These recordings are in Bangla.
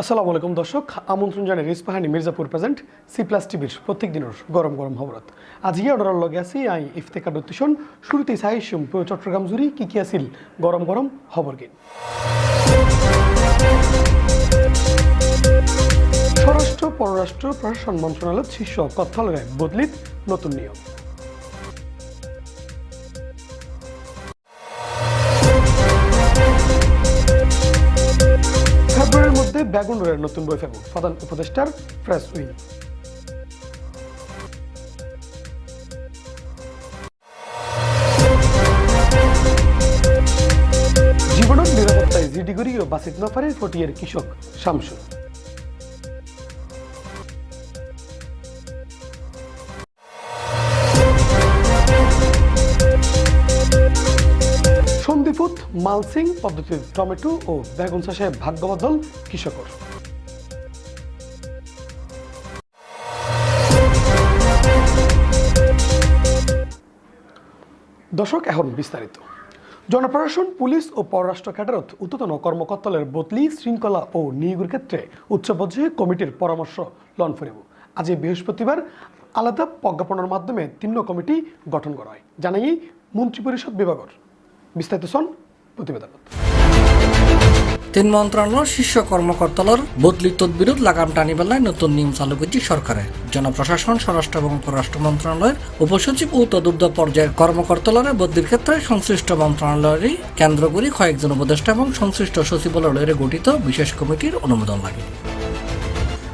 আসসালামু আলাইকুম দর্শক, আমন্ত্রণ জানাই রিসপাহানি মির্জাপুর প্রেজেন্ট সি প্লাস টিভির প্রত্যেক দিনের গরম গরম খবরত। আজকে অর্ডার লগে আছি আই ইফতেকার দত্তিশন শুরুতেই সাহিসম চট্টগ্রাম জুড়ি কি কি আছিল, গরম গরম খবর গিন স্বরাষ্ট্র, পররাষ্ট্র, প্রশাসন মন্ত্রণালয় শীর্ষ কথালয়ে বদলিত নতুন নিয়ম। বেগুন রয়ের নতুন বই ফেবুক প্রধান উপদেষ্টার প্রেস উইং জীবনের নিরাপত্তায় জিডিগুড়ি ও বাসিত নফারের ফটিয়ের কৃষক শামসু মালসিং পদ্ধতির টমেটো ও বেগুন চাষে ভাগ্যবদল কৃষকর। দর্শক, এখন বিস্তারিত। জনপ্রশাসন, পুলিশ ও পররাষ্ট্র ক্যাডারত উত্ততন কর্মকর্তালের বদলি, শৃঙ্খলা ও নিয়োগের ক্ষেত্রে উচ্চ পর্যায়ে কমিটির পরামর্শ লন ফেরিব। আজ বৃহস্পতিবার আলাদা প্রজ্ঞাপনের মাধ্যমে তিন কমিটি গঠন করা হয়। জানাই মন্ত্রিপরিষদ বিভাগের। বিস্তারিত সন প্রতিবেদনত তিন মন্ত্রণালয় শীর্ষ কর্মকর্তালর বদলি তদবিরত লাগাম টানি বেলায় নতুন নিয়ম চালু করছে সরকারে। জনপ্রশাসন, স্বরাষ্ট্র এবং পররাষ্ট্র মন্ত্রণালয়ের উপসচিব ও তদুর্ধ পর্যায়ের কর্মকর্তালরে বদলির ক্ষেত্রে সংশ্লিষ্ট মন্ত্রণালয়েরই কেন্দ্রগুলি কয়েকজন উপদেষ্টা এবং সংশ্লিষ্ট সচিবালয়ের গঠিত বিশেষ কমিটির অনুমোদন লাগে।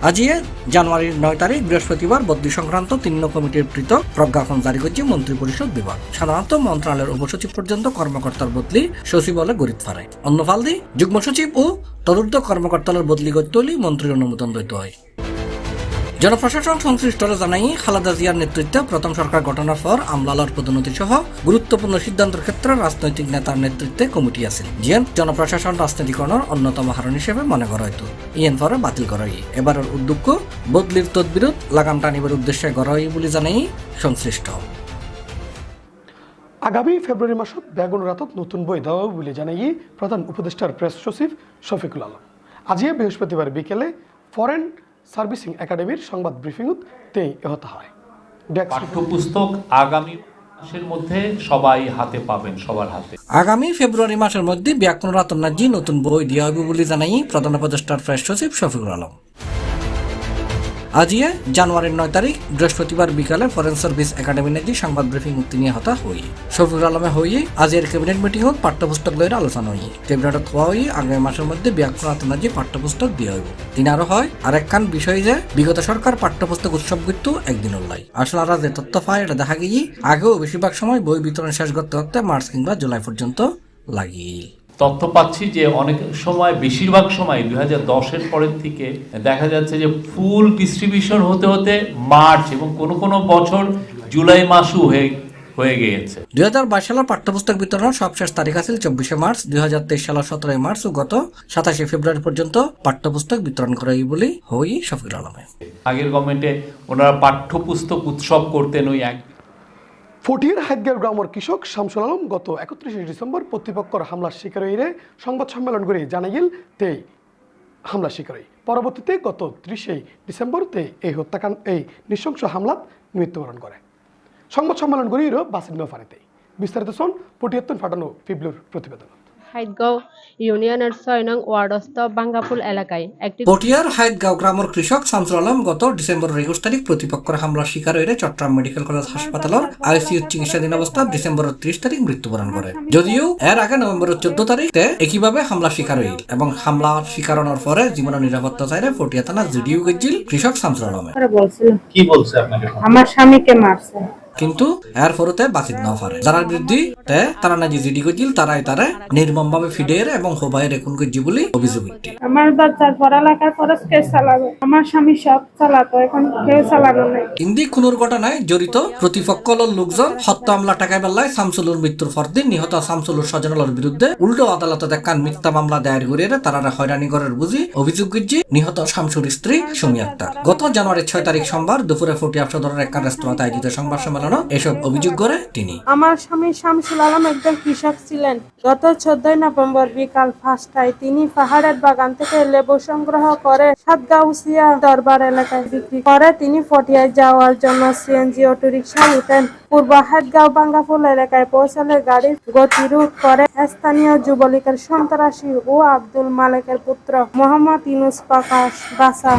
আজিয়ে জানুয়ারির নয় তারিখ বৃহস্পতিবার বদলি সংক্রান্ত তিন কমিটির পৃথক প্রজ্ঞাপন জারি করছে মন্ত্রী পরিষদ বিভাগ। সাধারণত মন্ত্রণালয়ের উপসচিব পর্যন্ত কর্মকর্তার বদলি সচিবালয় গরিত ফারে অন্য ফালদি যুগ্ম সচিব ও তদুর্ধ কর্মকর্তার বদলি করতে মন্ত্রীর অনুমোদন দিতে হয়। জনপ্রশাসন সংশ্লিষ্টরা জানাই, খালেদা জিয়ার নেতৃত্বে প্রথম সরকার গঠনের পর আমলালার পদোন্নতি সহ গুরুত্বপূর্ণ সিদ্ধান্তের ক্ষেত্রে রাজনৈতিক নেতার নেতৃত্বে কমিটি আছে। জিয়ান জনপ্রশাসন রাজনীতিকরণের অন্যতম হারণ হিসেবে মনে করা হয়তো ইয়েন পরে বাতিল করা হয়। এবারের উদ্যোগ বদলির তদবিরত লাগাম টানিবার উদ্দেশ্যে হয় বলে জানাই সংশ্লিষ্ট। আগামী ফেব্রুয়ারি মাসত বেগুন রাতত নতুন বই দেওয়া বলে জানাই প্রধান উপদেষ্টার প্রেস সচিব শফিকুল আলম। আজিয়ে বৃহস্পতিবার বিকেলে ফরেন সার্ভিসিং একাডেমির সংবাদ ব্রিফিংত তেই এহত হয়। পাঠ্যপুস্তক আগামী মাসের মধ্যে সবাই হাতে পাবেন সবার হাতে। আগামী ফেব্রুয়ারি মাসের মধ্যে ব্যাকরণ রাতনাজি নতুন বই দেওয়া হবে বলে জানাই প্রধান উপদেষ্টার প্রেস সচিব শফিকুল আলম। আজিয়ে জানুয়ারির নয় তারিখ, বৃহস্পতিবার বিকালে ফরেন সার্ভিস একাডেমি নাকি সংবাদ ব্রিফিং তিনি হতা হই। শফিকুল আলমে হই আজির ক্যাবিনেট মিটিং হোক, পাঠ্যপুস্তক লয়ের আলোচনা হই। ক্যাবিনেটত হওয়া হই, আগামী মাসের মধ্যে ব্যাকরণ রাতনাজি পাঠ্যপুস্তক দিয়ে হইব। তিনি আরও হয় আরেকখান বিষয় যে, বিগত সরকার পাঠ্যপুস্তক উৎসব কিন্তু একদিন লাই আসলে আর যে তথ্য পায়, এটা দেখা গিয়ে আগেও বেশিরভাগ সময় বই বিতরণ শেষ করতে করতে মার্চ কিংবা জুলাই পর্যন্ত লাগিয়ে তথ্য পাচ্ছি যে অনেক সময় বেশিরভাগ সময় দুই হাজার দশের পরের থেকে দেখা যাচ্ছে যে ফুল ডিস্ট্রিবিউশন হতে হতে মার্চ এবং কোনো কোনো বছর জুলাই মাসও হয়ে হয়ে গিয়েছে। দুই হাজার বাইশ সালের পাঠ্যপুস্তক বিতরণ সবশেষ তারিখ আছিল চব্বিশে মার্চ দুই হাজার তেইশ সালের সতেরোই মার্চ ও গত সাতাশে ফেব্রুয়ারি পর্যন্ত পাঠ্যপুস্তক বিতরণ করা বলে হই শফিকুল আলমে। আগের গভর্নমেন্টে ওনারা পাঠ্যপুস্তক উৎসব করতেন ওই এক ফটিয়ার হাইদগার গ্রামের কৃষক শামসুল আলম গত একত্রিশে ডিসেম্বর প্রতিপক্ষর হামলার শিকার হয়ে সংবাদ সম্মেলন করে জানা গেল তে হামলা শিকার। পরবর্তীতে গত ত্রিশে ডিসেম্বর তে এই হত্যাকাণ্ড, এই নৃশংস হামলাত মৃত্যুবরণ করে। সংবাদ সম্মেলন করে বাসিন্দ ফারিতে বিস্তারিত শোন পটিয়াত্তন ফাটানো ফিবলুর প্রতিবেদন। হাইদগাঁও ইউনিয়নের ছয় নং ওয়ার্ডস্থ বাঙ্গাপুল এলাকায় একটি পটিয়ার হাইদগাঁও গ্রামের কৃষক শামসুল আলম গত ডিসেম্বরের একুশ তারিখ প্রতিপক্ষের হামলার শিকার হয়ে চট্টগ্রাম মেডিকেল কলেজ হাসপাতালের আইসিইউ চিকিৎসাধীন অবস্থা ডিসেম্বরের ত্রিশ তারিখ মৃত্যুবরণ করে। যদিও এর আগে নভেম্বরের চোদ্দ তারিখে একইভাবে হামলা শিকার হইল এবং হামলা শিকার হওয়ার পরে জীবন নিরাপত্তা চাইলে পটিয়া থানা জিডিও গেছিল কৃষক শামসুল আলমে করে বলছিল কি বলছে আপনাকে? আমার স্বামীকে মারছে। কিন্তু এর ফরতে বাতিল না পারে। যারা বিরুদ্ধে তে তারা নাকি জিডি করছিল তারাই তারা নির্মম ভাবে ফিডের এবং হোবাই রেকুন করছে বলে অভিযোগ উঠছে আমার বাচ্চার পড়ালেখার খরচ কে চালাবে? আমার স্বামী সব চালাতো এখন কেউ চালানো নেই। ইন্দি খুনের ঘটনায় জড়িত প্রতিপক্ষর লোকজন হত্যা মামলা টাকায় বেলায় শামসুলুর মৃত্যুর পর দিন নিহত শামসুলুর স্বজনের বিরুদ্ধে উল্টো আদালতে দেখান মিথ্যা মামলা দায়ের করে তারা হয়রানি করার বুঝি অভিযোগ করছে নিহত শামসুর স্ত্রী সুমি আক্তার। গত জানুয়ারি ছয় তারিখ সোমবার দুপুরে ফটিয়া সদরের এক রেস্তোরাঁতে আয়োজিত সংবাদ সম্মেলনে জানানো এসব অভিযোগ করে তিনি। আমার স্বামী শামসুল আলম একজন কৃষক ছিলেন। গত চোদ্দই নভেম্বর বিকাল পাঁচটায় তিনি পাহাড়ের বাগান থেকে লেবু সংগ্রহ করে সাতগাউসিয়া দরবার এলাকায় বিক্রি করে। তিনি ফটিয়ায় যাওয়ার জন্য সিএনজি অটোরিকশায় উঠেন পূর্ব হাটগাঁও বাঙ্গাফুল এলাকায় পৌঁছালে গাড়ির গতিরোধ করে স্থানীয় যুবলীগের সন্ত্রাসী ও আব্দুল মালেকের পুত্র মোহাম্মদ ইনুস প্রকাশ বাসা।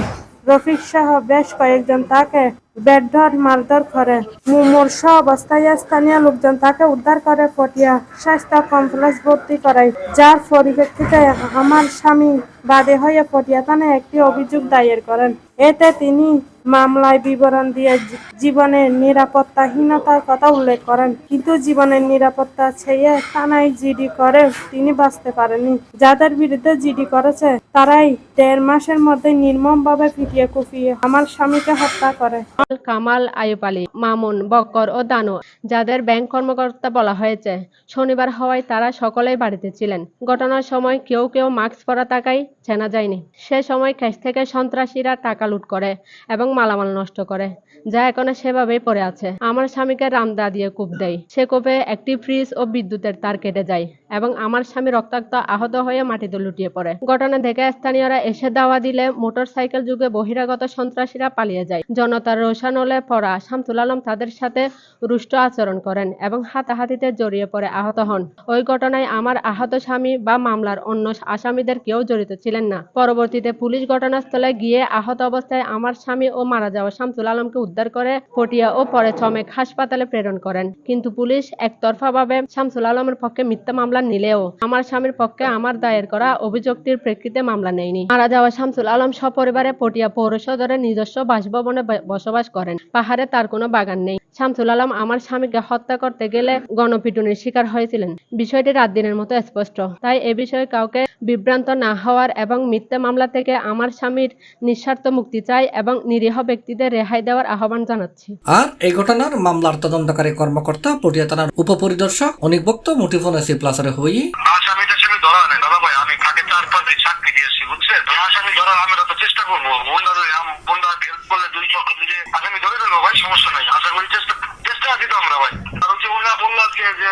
রফিক সহ বেশ কয়েকজন তাকে বেডধর মারধর করে। মুমূর্ষ অবস্থায় স্থানীয় লোকজন তাকে উদ্ধার করে পটিয়া স্বাস্থ্য কমপ্লেক্স ভর্তি করায়, যার পরিপ্রেক্ষিতে আমার স্বামী বাদে হয়ে পটিয়া থানায় একটি অভিযোগ দায়ের করেন। এতে তিনি মামলায় বিবরণ দিয়ে জীবনের নিরাপত্তাহীনতার কথা উল্লেখ করেন। কিন্তু জীবনের নিরাপত্তা ছেয়ে থানায় জিডি করে তিনি বাঁচতে পারেনি যাদের বিরুদ্ধে জিডি করেছে, তারাই দেড় মাসের মধ্যে নির্মমভাবে পিটিয়ে কুপিয়ে আমার স্বামীকে হত্যা করে। কামাল আয়ুব আলী, মামুন, বক্কর ও দানু, যাদের ব্যাংক কর্মকর্তা বলা হয়েছে, শনিবার হওয়ায় তারা সকলেই বাড়িতে ছিলেন। ঘটনার সময় কেউ কেউ মাস্ক পরা থাকাই চেনা যায়নি। সে সময় ক্যাশ থেকে সন্ত্রাসীরা টাকা লুট করে এবং মালামাল নষ্ট করে, যা এখনও সেভাবেই পড়ে আছে। আমার স্বামীকে রামদা দিয়ে কূপ দেয়। সে কূপে একটি ফ্রিজ ও বিদ্যুতের তার কেটে যায় এবং আমার স্বামী রক্তাক্ত আহত হয়ে মাটিতে লুটিয়ে পড়ে। ঘটনা দেখে স্থানীয়রা এসে দাওয়া দিলে মোটর সাইকেল যুগে বহিরাগত সন্ত্রাসীরা পালিয়ে যায়। জনতার রোশানলে পড়া শামসুল আলম তাদের সাথে রুষ্ট আচরণ করেন এবং হাতাহাতিতে জড়িয়ে পড়ে আহত হন। ওই ঘটনায় আমার আহত স্বামী বা মামলার অন্য আসামিদের কেউ জড়িত ছিলেন না। পরবর্তীতে পুলিশ ঘটনাস্থলে গিয়ে আহত অবস্থায় আমার স্বামী ও মারা যাওয়া শামসুল আলমকে উদ্ধার করে পটিয়া ও পরে চমেক হাসপাতালে প্রেরণ করেন। কিন্তু পুলিশ একতরফাভাবে শামসুল আলমের পক্ষে মিথ্যা মামলা নিলেও আমার স্বামীর পক্ষে আমার দায়ের করা অভিযোগটির প্রেক্ষিতে মামলা নেয়নি। মারা যাওয়া শামসুল আলম সপরিবারে পটিয়া পৌর সদরের নিজস্ব বাসভবনে বসবাস করেন। পাহাড়ে তার কোনো বাগান নেই। শামসুল আলম আমার স্বামীকে হত্যা করতে গেলে গণপিটুনির শিকার হয়েছিলেন। বিষয়টি রাত দিনের মতো স্পষ্ট। তাই এ বিষয়ে কাউকে বিভ্রান্ত না হওয়ার এবং মিথ্যা মামলা থেকে আমার স্বামীর নিঃস্বার্থ মুক্তি চাই এবং নিরীহ ব্যক্তিদের রেহাই দেওয়ার আহ্বান জানাচ্ছি। আর এই ঘটনার মামলার তদন্তকারী কর্মকর্তা পটিয়া থানার উপপরিদর্শক অনিক ভক্ত মুঠিফোন এসি প্লাসারে হই। আসামি ধরা নেই। দাদা ভাই আমি আসামি ধরার আমরা তো চেষ্টা করব বন্ধা বন্ধা হেল্প করলে দুই চক্র মিলে আসামি ধরে দেবো ভাই সমস্যা নাই। আশা করি চেষ্টা চেষ্টা আছি তো আমরা ভাই। বলল আজকে যে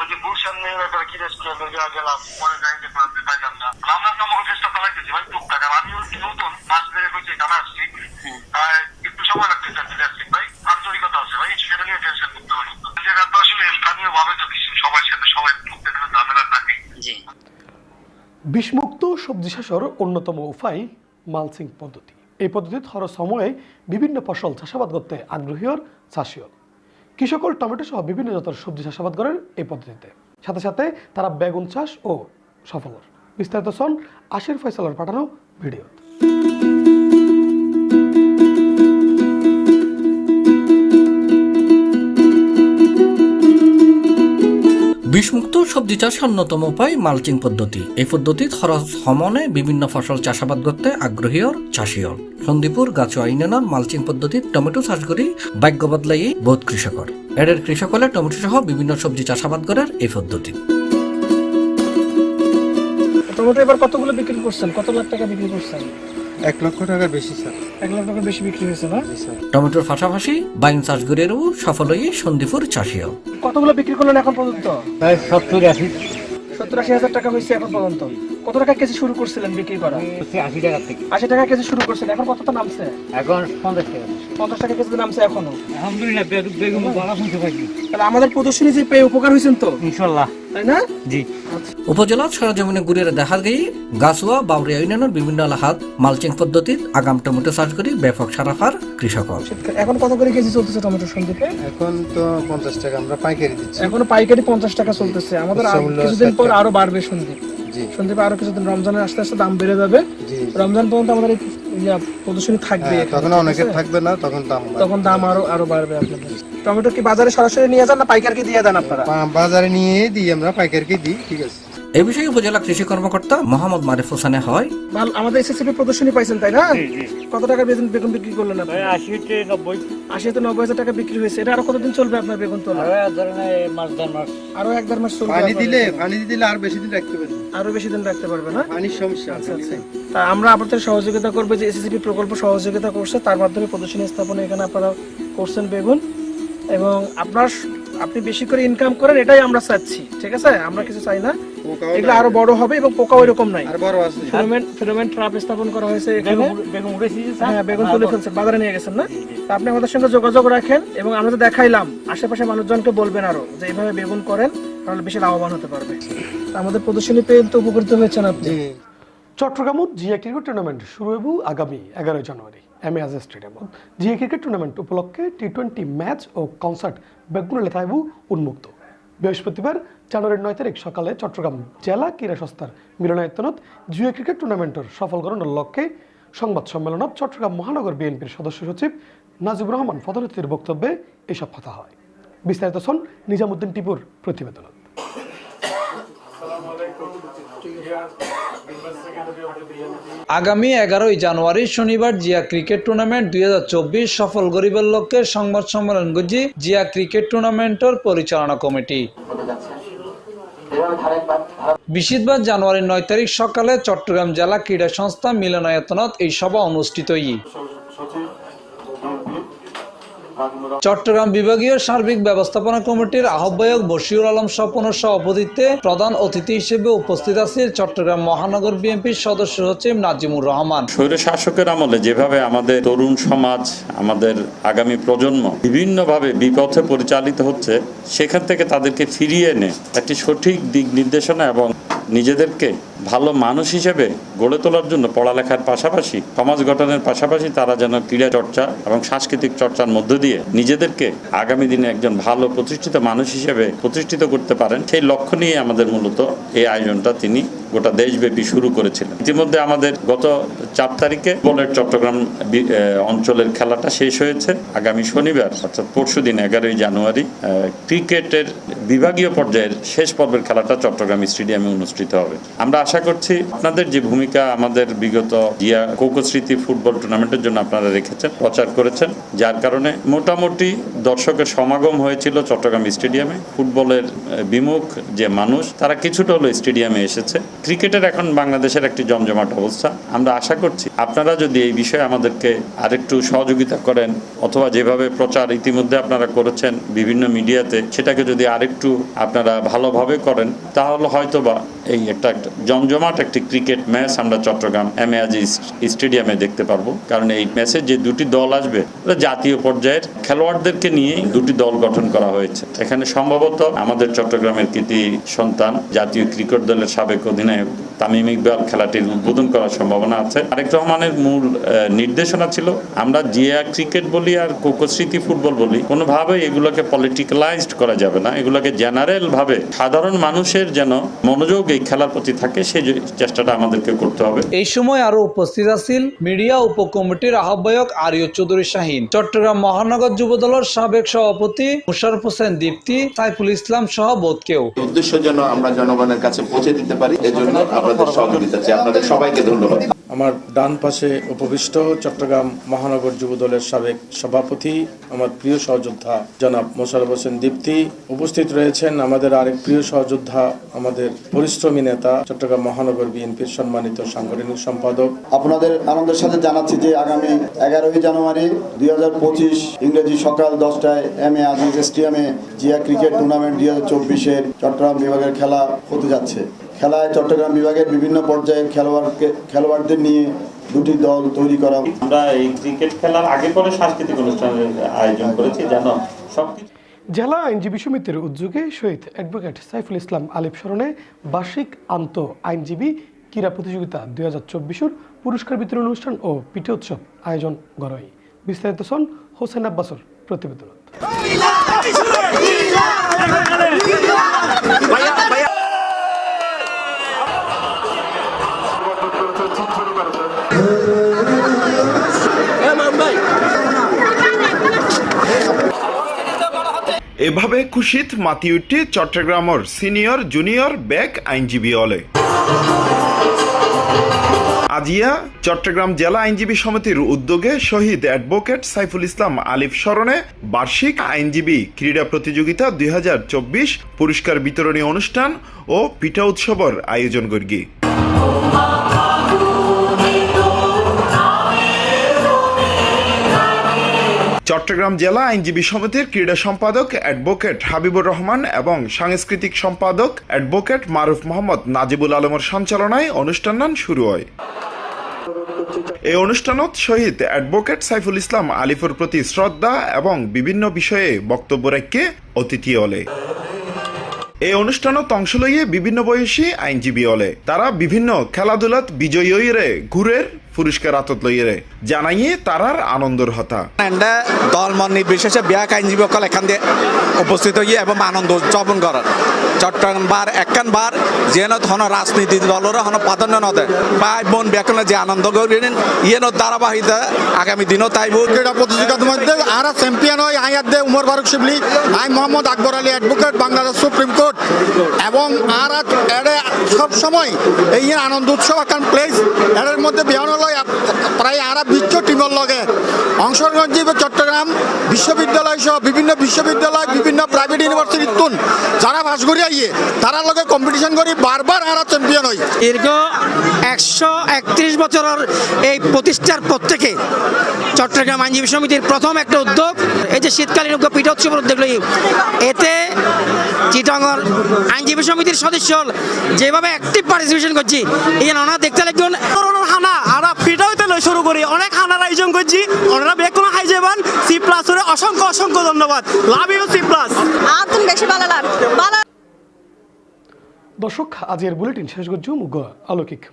ওই যে গুলশান নিয়ে একটা কি রেস্টুরেন্টে গেলাম পরে না। আমরা তো আমাকে চেষ্টা চালাইতেছি ভাই টুকটাক আর আমি নতুন মাস ধরে হয়েছে জানা আসছি। একটু সময় লাগতে চাচ্ছি ভাই। আন্তরিকতা আছে ভাই সেটা নিয়ে টেনশন করতে না। জায়গা তো আসলে স্থানীয় ভাবে তো কিছু সবার সাথে সবাই ঝামেলা থাকে। সবজি অন্যতম উপায় মালসিং পদ্ধতি। এই পদ্ধতিতে হর সময়ে বিভিন্ন ফসল চাষাবাদ করতে আগ্রহী হর চাষীয় কৃষকল টমেটো সহ বিভিন্ন জাতের সবজি চাষাবাদ করেন এই পদ্ধতিতে। সাথে সাথে তারা বেগুন চাষ ও সফল বিস্তারিত সন আশির ফয়সালার পাঠানো ভিডিও বিষমুক্ত সবজি চাষের অন্যতম উপায় মালচিং পদ্ধতি। এই পদ্ধতি খরচ সমনে বিভিন্ন ফসল চাষাবাদ করতে আগ্রহী হর চাষী হর সন্দীপুর, গাছুয়া ইউনিয়নের মালচিং পদ্ধতি টমেটো চাষ করি ভাগ্য বদলাই বহুত কৃষকর। এদের কৃষক হলে টমেটো সহ বিভিন্ন সবজি চাষাবাদ করার এই পদ্ধতি। টমেটো এবার কতগুলো বিক্রি করছেন? কত লাখ টাকা বিক্রি করছেন? এক লক্ষ টাকার বেশি স্যার। এক লাখ টাকা বেশি বিক্রি হয়েছে না? স্যার। টমেটোর পাশাপাশি বাইন চাষ করেও সফল হয়ে সন্দীপুর চাষী হর কতগুলো বিক্রি করলেন এখন পর্যন্ত? প্রায় সত্তর আশি। সত্তর আশি হাজার টাকা হয়েছে এখন পর্যন্ত। কত টাকা কেজি শুরু করছিলেন বিক্রি করা? আশি টাকা থেকে। আশি টাকা কেজি শুরু করছেন এখন কতটা নামছে? এখন পঞ্চাশ টাকা। পঞ্চাশ টাকা কেজি নামছে এখনও। আলহামদুলিল্লাহ বেগুন ভালো শুনতে পাইছি। তাহলে আমাদের প্রদর্শনী যে পেয়ে উপকার হয়েছেন তো? ইনশাল্লাহ। তাই না? জি। উপজেলা সরজমিনে ঘুরে দেখা গেই গাছুয়া বাউরিয়া ইউনিয়নের বিভিন্ন এলাকাত মালচিং পদ্ধতিত আগাম টমেটো চাষ করি ব্যাপক সারাফার কৃষক এখন কত করে কেজি চলতেছে টমেটো সন্দীপে এখন তো পঞ্চাশ টাকা আমরা পাইকারি দিচ্ছি। এখনও পাইকারি পঞ্চাশ টাকা চলতেছে। আমাদের কিছুদিন পর আরও বাড়বে সন্দীপ জি। সন্দীপে আরও কিছুদিন রমজানের আস্তে আস্তে দাম বেড়ে যাবে। রমজান পর্যন্ত আমাদের প্রদর্শনী থাকবে হ্যাঁ, তখন অনেকে থাকবে না তখন দাম তখন দাম আরও আরও বাড়বে আপনাদের। টমেটো কি বাজারে সরাসরি নিয়ে যান না পাইকারকে দিয়ে দেন আপনারা? বাজারে নিয়ে দিই আমরা পাইকারকে দিই ঠিক আছে। এ বিষয়ে উপজেলা কৃষি কর্মকর্তা মোহাম্মদ মারিফ হোসেনে হয়। ভালো আমাদের এসএসসি প্রদর্শনী পাইছেন তাই না? কত টাকা বেগুন বেগুন বিক্রি করলেন আপনি? আশি নব্বই। আশি থেকে নব্বই হাজার টাকা বিক্রি হয়েছে। এটা আরও কতদিন চলবে আপনার বেগুন তোলা? মাছ দেড় মাস। আরও এক দেড় মাস চলবে পানি দিলে পানি দিলে আর বেশি দিন রাখতে পারবে আরও বেশি দিন রাখতে পারবে না? পানির সমস্যা আচ্ছা আচ্ছা। তা আমরা আপনাদের সহযোগিতা করব যে এসএসসি প্রকল্প সহযোগিতা করছে তার মাধ্যমে প্রদর্শনী স্থাপনে এখানে আপনারা করছেন বেগুন। এবং আপনার আপনি বেশি করে ইনকাম করেন এটাই আমরা চাচ্ছি ঠিক আছে? আমরা কিছু চাই না। এগুলো আরও বড় হবে এবং পোকা ওইরকম নাই। আর বড় ফেরোমেন ফেরোমেন ট্রাপ স্থাপন করা হয়েছে এখানে। হ্যাঁ বেগুন তুলে ফেলছেন বাজারে নিয়ে গেছেন না? তা আপনি আমাদের সঙ্গে যোগাযোগ রাখেন এবং আমরা তো দেখাইলাম আশেপাশে মানুষজনকে বলবেন আরও যে এইভাবে বেগুন করেন তাহলে বেশি লাভবান হতে পারবে। আমাদের প্রদর্শনী পেয়ে তো উপকৃত হয়েছেন আপনি। চট্টগ্রামত জিয়া ক্রিকেট টুর্নামেন্ট শুরু হইব আগামী এগারোই জানুয়ারি। এম এ আজাদ স্টেডিয়ামত জিয়া ক্রিকেট টুর্নামেন্ট উপলক্ষে টি টোয়েন্টি ম্যাচ ও কনসার্ট বেগুনলে থাকব উন্মুক্ত। বৃহস্পতিবার জানুয়ারির নয় তারিখ সকালে চট্টগ্রাম জেলা ক্রীড়া সংস্থার মিলনায়তনত জুয়া ক্রিকেট টুর্নামেন্টের সফলকরণের লক্ষ্যে সংবাদ সম্মেলনত চট্টগ্রাম মহানগর বিএনপির সদস্য সচিব নাজিবুর রহমান ফদরতির বক্তব্যে এসব কথা হয়। বিস্তারিত শোন নিজামুদ্দিন টিপুর প্রতিবেদনত। আগামী এগারোই জানুয়ারি শনিবার জিয়া ক্রিকেট টুর্নামেন্ট দুই হাজার চব্বিশ সফল গরিবের লক্ষ্যে সংবাদ সম্মেলন গুজি জিয়া ক্রিকেট টুর্নামেন্টের পরিচালনা কমিটি। বিশিদবার জানুয়ারির নয় তারিখ সকালে চট্টগ্রাম জেলা ক্রীড়া সংস্থা মিলনায়তনত এই সভা অনুষ্ঠিত ই চট্টগ্রাম বিভাগীয় সার্বিক ব্যবস্থাপনা কমিটির আহ্বায়ক বশিউর আলম স্বপনের সভাপতিত্বে প্রধান অতিথি হিসেবে উপস্থিত আছেন চট্টগ্রাম মহানগর বিএনপির সদস্য সচিব নাজিমুর রহমান। স্বৈর শাসকের আমলে যেভাবে আমাদের তরুণ সমাজ আমাদের আগামী প্রজন্ম বিভিন্নভাবে বিপথে পরিচালিত হচ্ছে সেখান থেকে তাদেরকে ফিরিয়ে এনে একটি সঠিক দিক নির্দেশনা এবং নিজেদেরকে ভালো মানুষ হিসেবে গড়ে তোলার জন্য পড়ালেখার পাশাপাশি সমাজ গঠনের পাশাপাশি তারা যেন ক্রীড়া চর্চা এবং সাংস্কৃতিক চর্চার মধ্য দিয়ে নিজেদেরকে আগামী দিনে একজন ভালো প্রতিষ্ঠিত মানুষ হিসেবে প্রতিষ্ঠিত করতে পারেন, সেই লক্ষ্য নিয়ে আমাদের মূলত এই আয়োজনটা তিনি গোটা দেশব্যাপী শুরু করেছিলেন। ইতিমধ্যে আমাদের গত চার তারিখে বলের চট্টগ্রাম অঞ্চলের খেলাটা শেষ হয়েছে। আগামী শনিবার, অর্থাৎ পরশু দিন, এগারোই জানুয়ারি ক্রিকেটের বিভাগীয় পর্যায়ের শেষ পর্বের খেলাটা চট্টগ্রাম স্টেডিয়ামে অনুষ্ঠিত হবে। আমরা আশা করছি আপনাদের যে ভূমিকা আমাদের বিগত জিয়া কৌকস্মৃতি ফুটবল টুর্নামেন্টের জন্য আপনারা রেখেছেন, প্রচার করেছেন, যার কারণে মোটামুটি দর্শকের সমাগম হয়েছিল চট্টগ্রাম স্টেডিয়ামে। ফুটবলের বিমুখ যে মানুষ, তারা কিছুটা হলো স্টেডিয়ামে এসেছে। ক্রিকেটের এখন বাংলাদেশের একটি জমজমাট অবস্থা। আমরা আশা করছি আপনারা যদি এই বিষয়ে আমাদেরকে আরেকটু সহযোগিতা করেন অথবা যেভাবে প্রচার ইতিমধ্যে আপনারা করেছেন বিভিন্ন মিডিয়াতে, সেটাকে যদি আরেকটু আপনারা ভালোভাবে করেন, তাহলে হয়তোবা এই একটা জমজমাট একটি ক্রিকেট ম্যাচ আমরা চট্টগ্রাম এম এ স্টেডিয়ামে দেখতে পারব। কারণ এই ম্যাচে যে দুটি দল আসবে জাতীয় পর্যায়ের খেলোয়াড়দেরকে নিয়ে দুটি দল গঠন করা হয়েছে। এখানে সম্ভবত আমাদের চট্টগ্রামের কৃতি সন্তান জাতীয় ক্রিকেট দলের সাবেক অধিনায়ক Janeiro. তামিম ইকবাল খেলাটির উদ্বোধন করার সম্ভাবনা আছে। আরেক রহমানের মূল নির্দেশনা ছিল আমরা জিয়া ক্রিকেট বলি আর কোকোস্মৃতি ফুটবল বলি কোনোভাবে এগুলোকে পলিটিক্যালাইজড করা যাবে না। এগুলোকে জেনারেল ভাবে সাধারণ মানুষের যেন মনোযোগ এই খেলার প্রতি থাকে সেই চেষ্টাটা আমাদেরকে করতে হবে। এই সময় আরও উপস্থিত আছেন মিডিয়া উপকমিটির আহ্বায়ক আরিয় চৌধুরী শাহিন। চট্টগ্রাম মহানগর যুবদলের সাবেক সভাপতি মুশারফ হোসেন দীপ্তি সাইফুল ইসলাম সহ বোধ কেউ। উদ্দেশ্য যেন আমরা জনগণের কাছে পৌঁছে দিতে পারি এজন্য আপনাদের সহযোগিতা চাই আপনাদের সবাইকে ধন্যবাদ। আমার ডান পাশে উপবিষ্ট চট্টগ্রাম মহানগর যুব দলের সাবেক সভাপতি আমার প্রিয় সহযোদ্ধা জনাব মোশারফ হোসেন দীপ্তি। উপস্থিত রয়েছেন আমাদের আরেক প্রিয় সহযোদ্ধা আমাদের পরিশ্রমী নেতা চট্টগ্রাম মহানগর বিএনপির সম্মানিত সাংগঠনিক সম্পাদক। আপনাদের আনন্দের সাথে জানাচ্ছি যে আগামী এগারোই জানুয়ারি দুই হাজার পঁচিশ ইংরেজি সকাল দশটায় এম এ আজিজ স্টেডিয়ামে জিয়া ক্রিকেট টুর্নামেন্ট দুই হাজার চব্বিশের চট্টগ্রাম বিভাগের খেলা হতে যাচ্ছে। খেলায় চট্টগ্রাম বিভাগের বিভিন্ন পর্যায়ের খেলোয়াড়কে খেলোয়াড়দের নিয়ে দুটি দল তৈরি করা আমরা এই ক্রিকেট খেলার আগে পরে সাংস্কৃতিক অনুষ্ঠানের আয়োজন করেছি যেন সবকিছু জেলা আইনজীবী সমিতির উদ্যোগে শহীদ অ্যাডভোকেট সাইফুল ইসলাম আলিফ স্মরণে বার্ষিক আন্ত আইনজীবী ক্রীড়া প্রতিযোগিতা দুই হাজার চব্বিশের পুরস্কার বিতরণ অনুষ্ঠান ও পিঠে উৎসব আয়োজন গড়ই বিস্তারিত শোন হোসেন আব্বাসর প্রতিবেদন এভাবে খুশিত মাতি উঠে চট্টগ্রামের সিনিয়র, জুনিয়র ব্যাক আইনজীবী হলে। আজিয়া চট্টগ্রাম জেলা আইনজীবী সমিতির উদ্যোগে শহীদ অ্যাডভোকেট সাইফুল ইসলাম আলিফ স্মরণে বার্ষিক আইনজীবী ক্রীড়া প্রতিযোগিতা দুই হাজার চব্বিশ পুরস্কার বিতরণী অনুষ্ঠান ও পিঠা উৎসবর আয়োজন করি চট্টগ্রাম জেলা আইনজীবী সমিতির ক্রীড়া সম্পাদক অ্যাডভোকেট হাবিবুর রহমান এবং সাংস্কৃতিক সম্পাদক অ্যাডভোকেট মারুফ মোহাম্মদ নাজিবুল আলমের সঞ্চালনায় অনুষ্ঠান শুরু হয়। এই অনুষ্ঠানত শহীদ অ্যাডভোকেট সাইফুল ইসলাম আলিফুর প্রতি শ্রদ্ধা এবং বিভিন্ন বিষয়ে বক্তব্য রেখে অতিথি হলে এই অনুষ্ঠানত অংশ লইয়ে বিভিন্ন বয়সী আইনজীবী হলে তারা বিভিন্ন খেলাধুলাত বিজয়ী হইরে ঘুরের পুরস্কার আতত লইয়ে জানাইয়ে তারার আনন্দর হতা। এন্ডে দল মন নির্বিশেষে বিয়াক আইনজীবী সকল এখান দিয়ে উপস্থিত হইয়ে এবং আনন্দ উদযাপন করার চট্টগ্রাম বার একখান বার যেন হন রাজনীতি দলের হন প্রাধান্য নদে ভাই বোন ব্যাকরণে যে আনন্দ করিলেন ইয়েন ধারাবাহিকতা আগামী দিনও তাইব ক্রীড়া প্রতিযোগিতার মধ্যে আর চ্যাম্পিয়ন হয় আই আদে Umar Faruk Shibli I Mohammad Akbar Ali advocate Bangladesh supreme court. এবং আর এড়ে সব সময় এই আনন্দ উৎসব এখন প্লেস এর মধ্যে বিহান লয় প্রায় আর বিশ্ব টিমের লগে। অংশগ্রহণ চট্টগ্রাম বিশ্ববিদ্যালয় সহ বিভিন্ন বিশ্ববিদ্যালয়, বিভিন্ন প্রাইভেট ইউনিভার্সিটি তুন, যারা ভাস করি আইয়ে তারা লগে কম্পিটিশন করি, বারবার আর চ্যাম্পিয়ন হয় দীর্ঘ একশো একত্রিশ বছরের এই প্রতিষ্ঠার পর থেকে চট্টগ্রাম আইনজীবী সমিতির প্রথম একটা উদ্যোগ, এই যে শীতকালীন উদ্যোগ পিঠোৎসবের উদ্যোগ এতে চিটাঙ্গর আইনজীবী সমিতির সদস্য যেভাবে অ্যাক্টিভ পার্টিসিপেশন করছি, এই যে ওনারা দেখতে লাগবেন হানা, আর পিঠা হইতে লই শুরু করি। অনেক হানার আয়োজন করছি। ওনারা বেগ কোনো হাই যাবেন সি প্লাস অসংখ্য অসংখ্য ধন্যবাদ। লাভ ইউ সি প্লাস আর তুমি বেশি ভালো লাগ ভালো দর্শক বুলেটিন শেষ করছু মুগ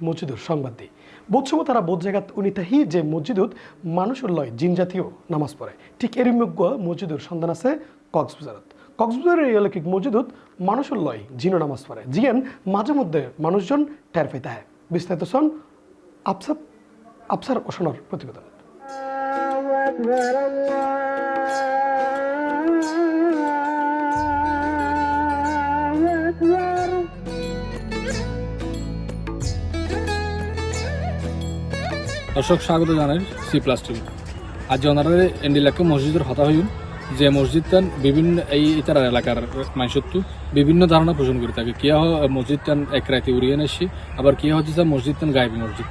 মসজিদুর সংবাদ দিই বোধসম তারা বোধ জায়গাত উনিতাহি যে মসজিদুত মানুষের লয় জিন জাতীয় নামাজ পড়ে। ঠিক এরই মসজিদুর সন্ধান আছে কক্সবাজারত। কক্সবাজারের এই অলৌকিক মসজিদুত মানুষের লয় জিনো নামাজ পড়ে। জিয়ান মাঝে মধ্যে মানুষজন টের পাইতে হয় বিস্তারিত সন আফসার আফসার ওসনের প্রতিবেদন। দর্শক, স্বাগত জানাই সি প্লাস টিভি আজ ওনারা এন্ডিলাকে মসজিদের হতা হইন যে মসজিদটান বিভিন্ন এই ইতার এলাকার মানুষত্ব বিভিন্ন ধারণা পোষণ করে থাকে। কিয়া মসজিদটান এক রাতে উড়িয়ে নেছি, আবার কিয়া হচ্ছে মসজিদটান গায়েবী মসজিদ।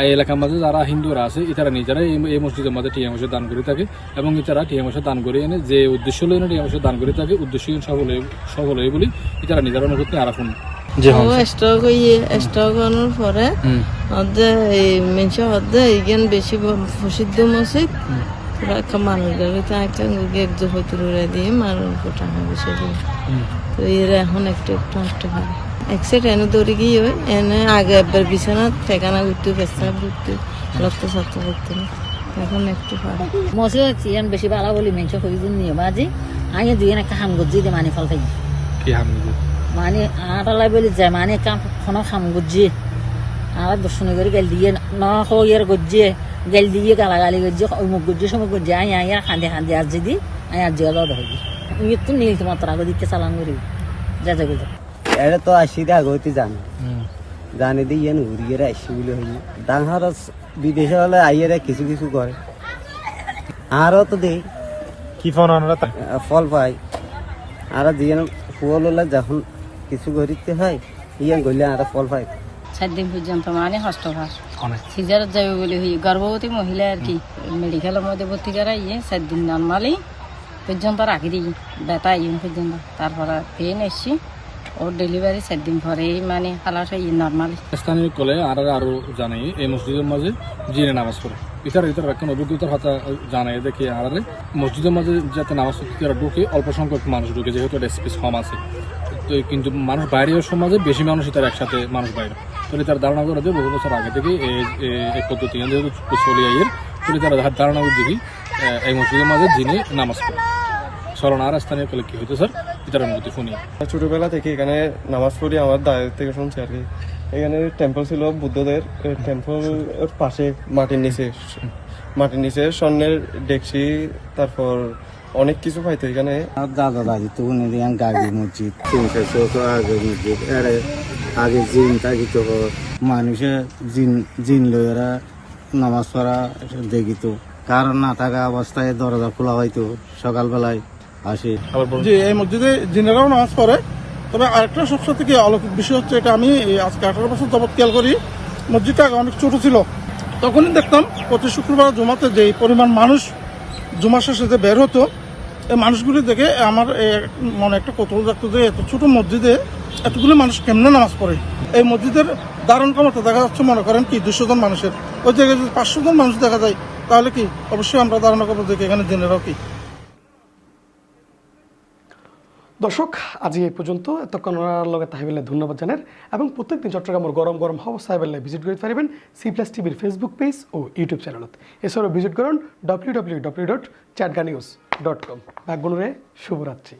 এই এলাকার মাঝে যারা হিন্দুরা আছে ইতারা নিজেরা এই এই মসজিদের মাঝে টিয়া মাসে দান করে থাকে এবং ইতারা টিয়া মাসে দান করে এনে যে উদ্দেশ্য লইনে টিয়া মাসে দান করে থাকে উদ্দেশ্য সফল হয়ে সফল হয়ে বলি ইতারা নিজেরা অনুভূতি আরাফুন। যে হন স্টক হইয়ে স্টক হওয়ার পরে হদে এই মেনশ হদে ইগেন বেশি প্রসিদ্ধ মসজিদ একটা তা একটা একজন হয়তো দিয়ে মানুষ টাকা বেশি তো এরা এখন একটু একটু আসতে পারে একসাইড এনে দৌড়ে গিয়ে হয় এনে আগে একবার বিছানা ঠেকানা ঘুরতে পেশাব ঘুরতে রক্ত সাক্ত করতে এখন একটু পারে মসজিদ ইয়ান বেশি ভালো বলি মেনশ হইজুন নিয়ে বাজি আগে দুই একটা হাম গজি দে মানি ফল খাই কি হাম মানে আটালাই বলি যায় মানে কাম কোনো খাম গজি আর দর্শন করে গেল দিয়ে ন হইয়ার গজিয়ে গেল দিয়ে গালাগালি গজিয়ে অমুক গজিয়ে সমুক গজিয়ে আই আই খান্দে খান্দে আর যদি আই আর জিয়া লদ হই ইয়ে তো নীল তোমার তারা সালাম করি যা যা এটা তো আসি দে আগতে জানি। জানি দিয়ে ইয়ে ঘুরিয়ে আসি বলে হই ডাঙর বিদেশে হলে আইয়েরা কিছু কিছু করে। আরও তো দেই। কি আমরা ফল পাই। আর দিয়ে ফুল হলে যখন কিছু করিতে হয় ইয়ে গলে আর ফল পাই। চার দিন পর্যন্ত মানে হস্তভাস সিজারত যাবে বলে হই গর্ভবতী মহিলা আর কি মেডিকেলের মধ্যে ভর্তি করা ইয়ে চার দিন নর্মালি পর্যন্ত রাখি দিই। ব্যথা ইয়ে পর্যন্ত। তারপরে পেন এসছি। ওর ডেলিভারি চার দিন পরেই মানে খালাস হয় নর্মালি স্থানীয় কলে আর আরও জানাই এই মসজিদের মাঝে জিনে নামাজ পড়ে। ইতার ইতার এখন অভিজ্ঞতার হাতে জানাই দেখি আর মসজিদের মাঝে যাতে নামাজ পড়তে ঢুকে, অল্প সংখ্যক মানুষ ঢুকে, যেহেতু এটা কম আছে। তো কিন্তু মানুষ বাইরেও সমাজে বেশি মানুষ তার একসাথে মানুষ বাইরে। তো তার ধারণা করে যে বহু বছর আগে থেকে এই পদ্ধতি, যেহেতু চলে আইয়ের তো তারা ধারণা করে দেখি এই মসজিদের মাঝে জিনে নামাজ পড়ে। স্মরণ আর স্থানীয় কলে কি হইতো স্যার? ইতার অনুভূতি শুনি। ছোটবেলা থেকে এখানে নামাজ পড়ি আমার দায়ের থেকে শুনছি আর কি। এখানে টেম্পল ছিল বুদ্ধদের টেম্পল পাশে মাটির নিচে মাটির নিচে স্বর্ণের ডেকসি তারপর অনেক কিছু পাইতো এখানে। দাদা দাদি তো উনি দিয়ান গাড়ি মসজিদ। চৌকো আগে মসজিদ এরে আগে জিন থাকিত মানুষে জিন জিন লইয়েরা নামাজ পড়া দেখিত। কারণ না থাকা অবস্থায় দরজা খোলা হয়তো সকালবেলায়। আসে। এই মসজিদে জিনেরাও নামাজ পড়ে তবে আরেকটা সবসময় থেকে অলৌকিক বিষয় হচ্ছে এটা আমি আজকে আঠারো বছর যাবৎ খেয়াল করি মসজিদটা অনেক ছোট ছিল। তখনই দেখতাম প্রতি শুক্রবার জমাতে যে পরিমাণ মানুষ জুমার শেষে যে বের হতো এই মানুষগুলি দেখে আমার মনে একটা কৌতূহল থাকতো যে এত ছোট মসজিদে এতগুলো মানুষ কেমনে নামাজ পড়ে। এই মসজিদের দারুণ ক্ষমতা দেখা যাচ্ছে মনে করেন কি দুশো জন মানুষের। ওই জায়গায় যদি পাঁচশো জন মানুষ দেখা যায় তাহলে কি? অবশ্যই আমরা ধারণা করব যে এখানে দিনেরও কি? দর্শক, আজ এই পর্যন্ত। এতক্ষণ লগে তাহিবেলে ধন্যবাদ জানের। এবং প্রত্যেকদিন চট্টগ্রামের গরম গরম হব সাহেবেলে ভিজিট করতে পারবেন সি প্লাস টিভির ফেসবুক পেজ ও ইউটিউব চ্যানেল এছাড়াও ভিজিট করুন W W W dot Chatga news dot com ভাগ্যনুরে শুভরাত্রি।